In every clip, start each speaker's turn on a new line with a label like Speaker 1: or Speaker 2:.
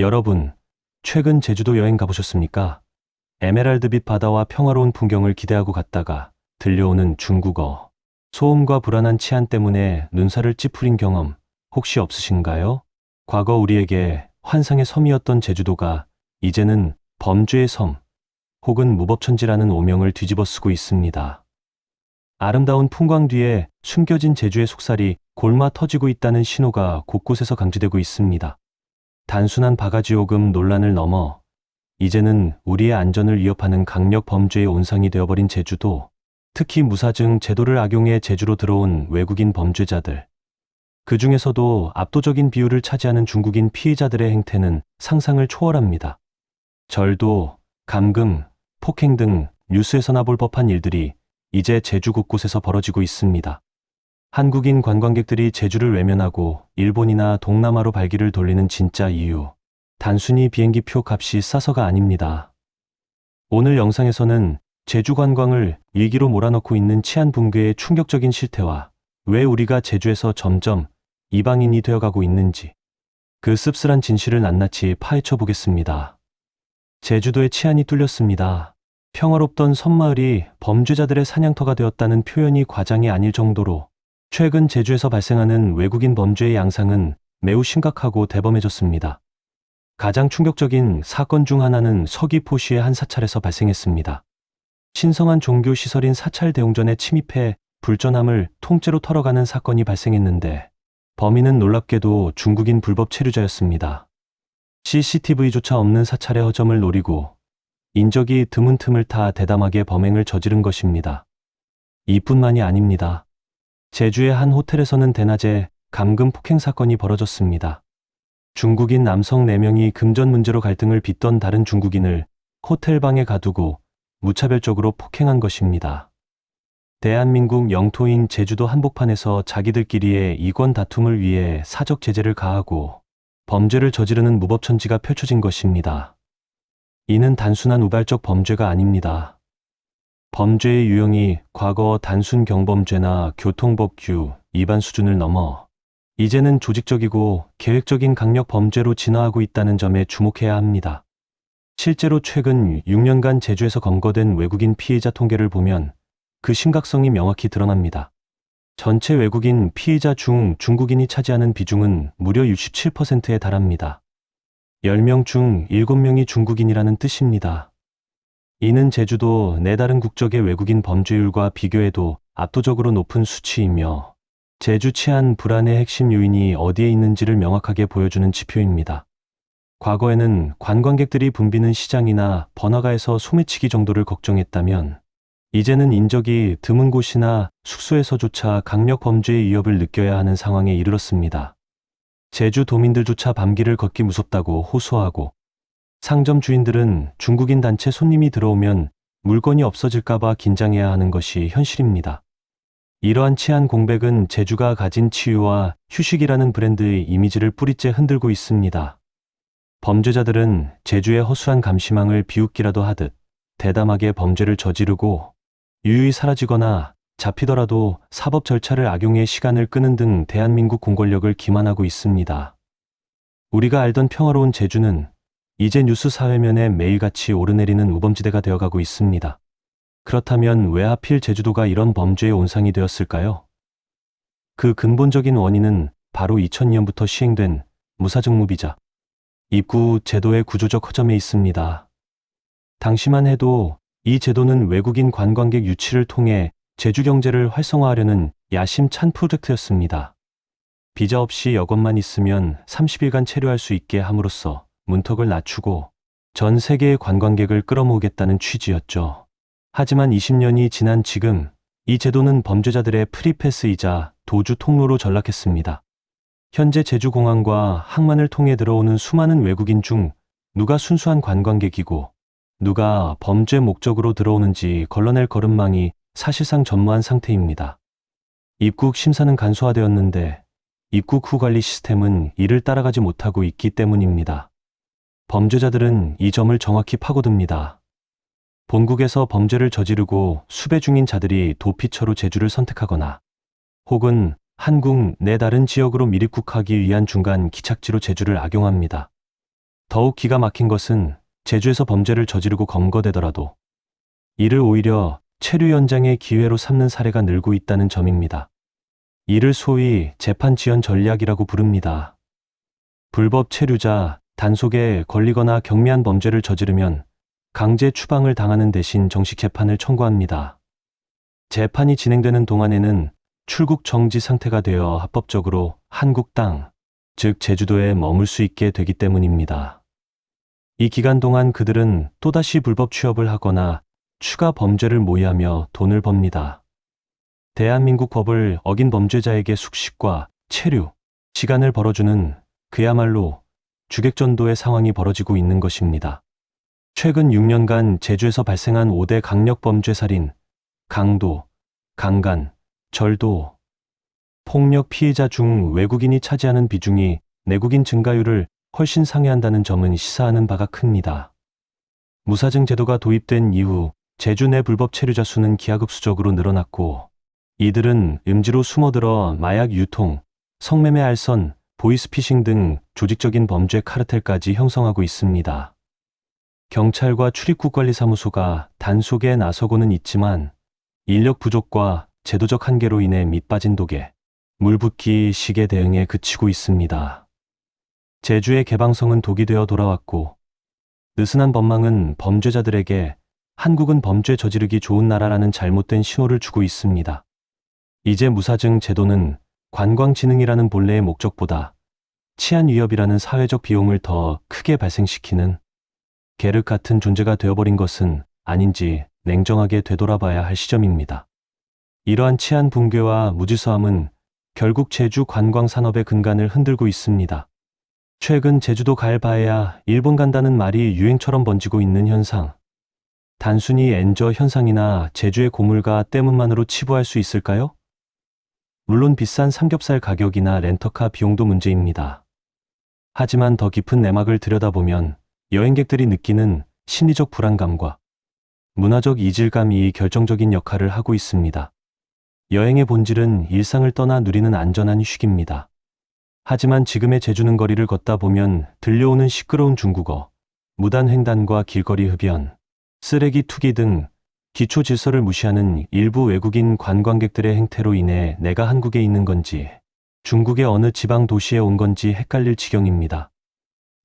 Speaker 1: 여러분, 최근 제주도 여행 가보셨습니까? 에메랄드빛 바다와 평화로운 풍경을 기대하고 갔다가 들려오는 중국어, 소음과 불안한 치안 때문에 눈살을 찌푸린 경험 혹시 없으신가요? 과거 우리에게 환상의 섬이었던 제주도가 이제는 범죄의 섬 혹은 무법천지라는 오명을 뒤집어 쓰고 있습니다. 아름다운 풍광 뒤에 숨겨진 제주의 속살이 골마 터지고 있다는 신호가 곳곳에서 감지되고 있습니다. 단순한 바가지 요금 논란을 넘어 이제는 우리의 안전을 위협하는 강력 범죄의 온상이 되어버린 제주도, 특히 무사증 제도를 악용해 제주로 들어온 외국인 범죄자들. 그 중에서도 압도적인 비율을 차지하는 중국인 피해자들의 행태는 상상을 초월합니다. 절도, 감금, 폭행 등 뉴스에서나 볼 법한 일들이 이제 제주 곳곳에서 벌어지고 있습니다. 한국인 관광객들이 제주를 외면하고 일본이나 동남아로 발길을 돌리는 진짜 이유. 단순히 비행기 표 값이 싸서가 아닙니다. 오늘 영상에서는 제주 관광을 위기로 몰아넣고 있는 치안 붕괴의 충격적인 실태와 왜 우리가 제주에서 점점 이방인이 되어가고 있는지 그 씁쓸한 진실을 낱낱이 파헤쳐 보겠습니다. 제주도의 치안이 뚫렸습니다. 평화롭던 섬마을이 범죄자들의 사냥터가 되었다는 표현이 과장이 아닐 정도로 최근 제주에서 발생하는 외국인 범죄의 양상은 매우 심각하고 대범해졌습니다. 가장 충격적인 사건 중 하나는 서귀포시의 한 사찰에서 발생했습니다. 신성한 종교 시설인 사찰 대웅전에 침입해 불전함을 통째로 털어가는 사건이 발생했는데 범인은 놀랍게도 중국인 불법 체류자였습니다. CCTV조차 없는 사찰의 허점을 노리고 인적이 드문 틈을 타 대담하게 범행을 저지른 것입니다. 이뿐만이 아닙니다. 제주의 한 호텔에서는 대낮에 감금 폭행 사건이 벌어졌습니다. 중국인 남성 4명이 금전 문제로 갈등을 빚던 다른 중국인을 호텔 방에 가두고 무차별적으로 폭행한 것입니다. 대한민국 영토인 제주도 한복판에서 자기들끼리의 이권 다툼을 위해 사적 제재를 가하고 범죄를 저지르는 무법천지가 펼쳐진 것입니다. 이는 단순한 우발적 범죄가 아닙니다. 범죄의 유형이 과거 단순 경범죄나 교통법규 위반 수준을 넘어 이제는 조직적이고 계획적인 강력 범죄로 진화하고 있다는 점에 주목해야 합니다. 실제로 최근 6년간 제주에서 검거된 외국인 피해자 통계를 보면 그 심각성이 명확히 드러납니다. 전체 외국인 피해자 중 중국인이 차지하는 비중은 무려 67%에 달합니다. 10명 중 7명이 중국인이라는 뜻입니다. 이는 제주도 네 다른 국적의 외국인 범죄율과 비교해도 압도적으로 높은 수치이며 제주 치안 불안의 핵심 요인이 어디에 있는지를 명확하게 보여주는 지표입니다. 과거에는 관광객들이 붐비는 시장이나 번화가에서 소매치기 정도를 걱정했다면 이제는 인적이 드문 곳이나 숙소에서조차 강력 범죄의 위협을 느껴야 하는 상황에 이르렀습니다. 제주 도민들조차 밤길을 걷기 무섭다고 호소하고 상점 주인들은 중국인 단체 손님이 들어오면 물건이 없어질까봐 긴장해야 하는 것이 현실입니다. 이러한 치안 공백은 제주가 가진 치유와 휴식이라는 브랜드의 이미지를 뿌리째 흔들고 있습니다. 범죄자들은 제주의 허수한 감시망을 비웃기라도 하듯 대담하게 범죄를 저지르고 유유히 사라지거나 잡히더라도 사법 절차를 악용해 시간을 끄는 등 대한민국 공권력을 기만하고 있습니다. 우리가 알던 평화로운 제주는 이제 뉴스 사회면에 매일같이 오르내리는 우범지대가 되어가고 있습니다. 그렇다면 왜 하필 제주도가 이런 범죄의 온상이 되었을까요? 그 근본적인 원인은 바로 2002년부터 시행된 무사증 무비자 입구 제도의 구조적 허점에 있습니다. 당시만 해도 이 제도는 외국인 관광객 유치를 통해 제주 경제를 활성화하려는 야심찬 프로젝트였습니다. 비자 없이 여권만 있으면 30일간 체류할 수 있게 함으로써 문턱을 낮추고 전 세계의 관광객을 끌어모으겠다는 취지였죠. 하지만 20년이 지난 지금 이 제도는 범죄자들의 프리패스이자 도주 통로로 전락했습니다. 현재 제주공항과 항만을 통해 들어오는 수많은 외국인 중 누가 순수한 관광객이고 누가 범죄 목적으로 들어오는지 걸러낼 걸음망이 사실상 전무한 상태입니다. 입국 심사는 간소화되었는데 입국 후 관리 시스템은 이를 따라가지 못하고 있기 때문입니다. 범죄자들은 이 점을 정확히 파고듭니다. 본국에서 범죄를 저지르고 수배 중인 자들이 도피처로 제주를 선택하거나 혹은 한국 내 다른 지역으로 미입국하기 위한 중간 기착지로 제주를 악용합니다. 더욱 기가 막힌 것은 제주에서 범죄를 저지르고 검거되더라도 이를 오히려 체류 연장의 기회로 삼는 사례가 늘고 있다는 점입니다. 이를 소위 재판 지연 전략이라고 부릅니다. 불법 체류자, 단속에 걸리거나 경미한 범죄를 저지르면 강제 추방을 당하는 대신 정식 재판을 청구합니다. 재판이 진행되는 동안에는 출국 정지 상태가 되어 합법적으로 한국 땅, 즉 제주도에 머물 수 있게 되기 때문입니다. 이 기간 동안 그들은 또다시 불법 취업을 하거나 추가 범죄를 모의하며 돈을 법니다. 대한민국 법을 어긴 범죄자에게 숙식과 체류, 시간을 벌어주는 그야말로 주객전도의 상황이 벌어지고 있는 것입니다. 최근 6년간 제주에서 발생한 5대 강력 범죄 살인, 강도, 강간, 절도, 폭력 피해자 중 외국인이 차지하는 비중이 내국인 증가율을 훨씬 상회한다는 점은 시사하는 바가 큽니다. 무사증 제도가 도입된 이후 제주 내 불법 체류자 수는 기하급수적으로 늘어났고 이들은 음지로 숨어들어 마약 유통, 성매매 알선, 보이스피싱 등 조직적인 범죄 카르텔까지 형성하고 있습니다. 경찰과 출입국 관리사무소가 단속에 나서고는 있지만 인력 부족과 제도적 한계로 인해 밑빠진 독에 물붓기 시계 대응에 그치고 있습니다. 제주의 개방성은 독이 되어 돌아왔고 느슨한 법망은 범죄자들에게 한국은 범죄 저지르기 좋은 나라라는 잘못된 신호를 주고 있습니다. 이제 무사증 제도는 관광진흥이라는 본래의 목적보다 치안 위협이라는 사회적 비용을 더 크게 발생시키는 계륵 같은 존재가 되어버린 것은 아닌지 냉정하게 되돌아봐야 할 시점입니다. 이러한 치안 붕괴와 무질서함은 결국 제주 관광 산업의 근간을 흔들고 있습니다. 최근 제주도 갈 바에야 일본 간다는 말이 유행처럼 번지고 있는 현상. 단순히 엔저 현상이나 제주의 고물가 때문만으로 치부할 수 있을까요? 물론 비싼 삼겹살 가격이나 렌터카 비용도 문제입니다. 하지만 더 깊은 내막을 들여다보면 여행객들이 느끼는 심리적 불안감과 문화적 이질감이 결정적인 역할을 하고 있습니다. 여행의 본질은 일상을 떠나 누리는 안전한 휴식입니다. 하지만 지금의 제주는 거리를 걷다 보면 들려오는 시끄러운 중국어, 무단 횡단과 길거리 흡연, 쓰레기 투기 등 기초 질서를 무시하는 일부 외국인 관광객들의 행태로 인해 내가 한국에 있는 건지 중국의 어느 지방 도시에 온 건지 헷갈릴 지경입니다.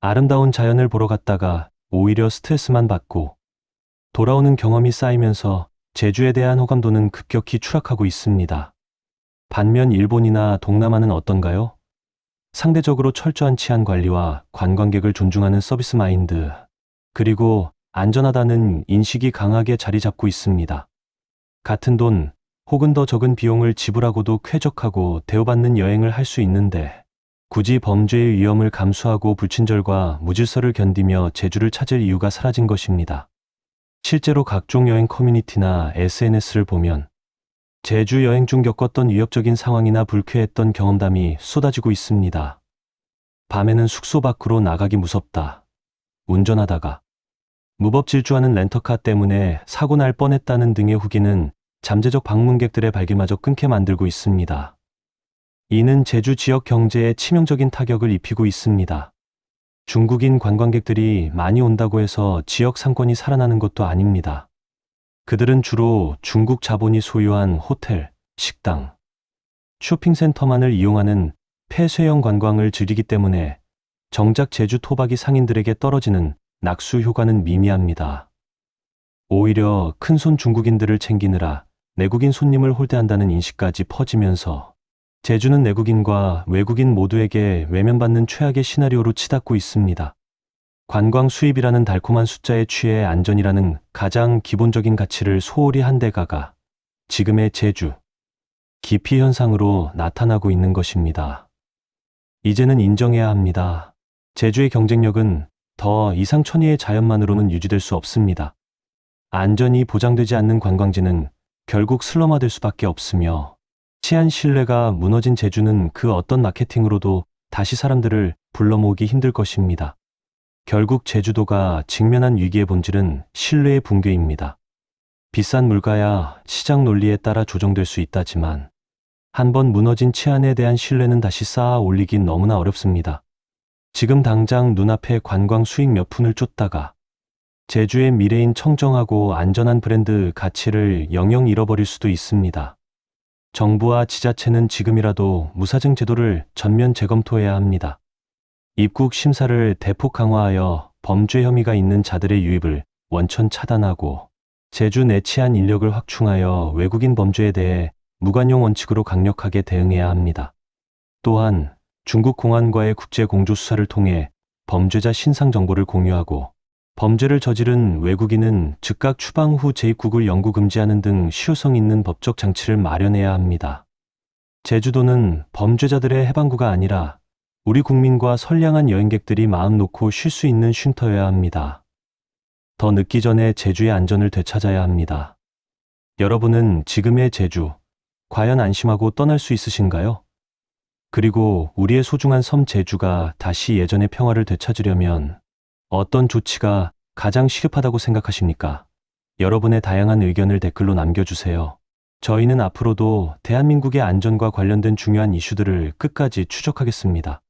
Speaker 1: 아름다운 자연을 보러 갔다가 오히려 스트레스만 받고 돌아오는 경험이 쌓이면서 제주에 대한 호감도는 급격히 추락하고 있습니다. 반면 일본이나 동남아는 어떤가요? 상대적으로 철저한 치안 관리와 관광객을 존중하는 서비스 마인드, 그리고 안전하다는 인식이 강하게 자리 잡고 있습니다. 같은 돈 혹은 더 적은 비용을 지불하고도 쾌적하고 대우받는 여행을 할 수 있는데 굳이 범죄의 위험을 감수하고 불친절과 무질서를 견디며 제주를 찾을 이유가 사라진 것입니다. 실제로 각종 여행 커뮤니티나 SNS를 보면 제주 여행 중 겪었던 위협적인 상황이나 불쾌했던 경험담이 쏟아지고 있습니다. 밤에는 숙소 밖으로 나가기 무섭다. 운전하다가 무법 질주하는 렌터카 때문에 사고 날 뻔했다는 등의 후기는 잠재적 방문객들의 발길마저 끊게 만들고 있습니다. 이는 제주 지역 경제에 치명적인 타격을 입히고 있습니다. 중국인 관광객들이 많이 온다고 해서 지역 상권이 살아나는 것도 아닙니다. 그들은 주로 중국 자본이 소유한 호텔, 식당, 쇼핑센터만을 이용하는 폐쇄형 관광을 즐기기 때문에 정작 제주 토박이 상인들에게 떨어지는 낙수 효과는 미미합니다. 오히려 큰손 중국인들을 챙기느라 내국인 손님을 홀대한다는 인식까지 퍼지면서 제주는 내국인과 외국인 모두에게 외면받는 최악의 시나리오로 치닫고 있습니다. 관광 수입이라는 달콤한 숫자에 취해 안전이라는 가장 기본적인 가치를 소홀히 한 대가가 지금의 제주, 기피 현상으로 나타나고 있는 것입니다. 이제는 인정해야 합니다. 제주의 경쟁력은 더 이상 천혜의 자연만으로는 유지될 수 없습니다. 안전이 보장되지 않는 관광지는 결국 슬럼화될 수밖에 없으며 치안 신뢰가 무너진 제주는 그 어떤 마케팅으로도 다시 사람들을 불러 모으기 힘들 것입니다. 결국 제주도가 직면한 위기의 본질은 신뢰의 붕괴입니다. 비싼 물가야 시장 논리에 따라 조정될 수 있다지만 한번 무너진 치안에 대한 신뢰는 다시 쌓아 올리긴 너무나 어렵습니다. 지금 당장 눈앞에 관광 수익 몇 푼을 쫓다가 제주의 미래인 청정하고 안전한 브랜드 가치를 영영 잃어버릴 수도 있습니다. 정부와 지자체는 지금이라도 무사증 제도를 전면 재검토해야 합니다. 입국 심사를 대폭 강화하여 범죄 혐의가 있는 자들의 유입을 원천 차단하고 제주 내 치안 인력을 확충하여 외국인 범죄에 대해 무관용 원칙으로 강력하게 대응해야 합니다. 또한 중국 공안과의 국제 공조 수사를 통해 범죄자 신상 정보를 공유하고 범죄를 저지른 외국인은 즉각 추방 후 재입국을 영구 금지하는 등 실효성 있는 법적 장치를 마련해야 합니다. 제주도는 범죄자들의 해방구가 아니라 우리 국민과 선량한 여행객들이 마음 놓고 쉴 수 있는 쉼터여야 합니다. 더 늦기 전에 제주의 안전을 되찾아야 합니다. 여러분은 지금의 제주, 과연 안심하고 떠날 수 있으신가요? 그리고 우리의 소중한 섬 제주가 다시 예전의 평화를 되찾으려면 어떤 조치가 가장 시급하다고 생각하십니까? 여러분의 다양한 의견을 댓글로 남겨주세요. 저희는 앞으로도 대한민국의 안전과 관련된 중요한 이슈들을 끝까지 추적하겠습니다.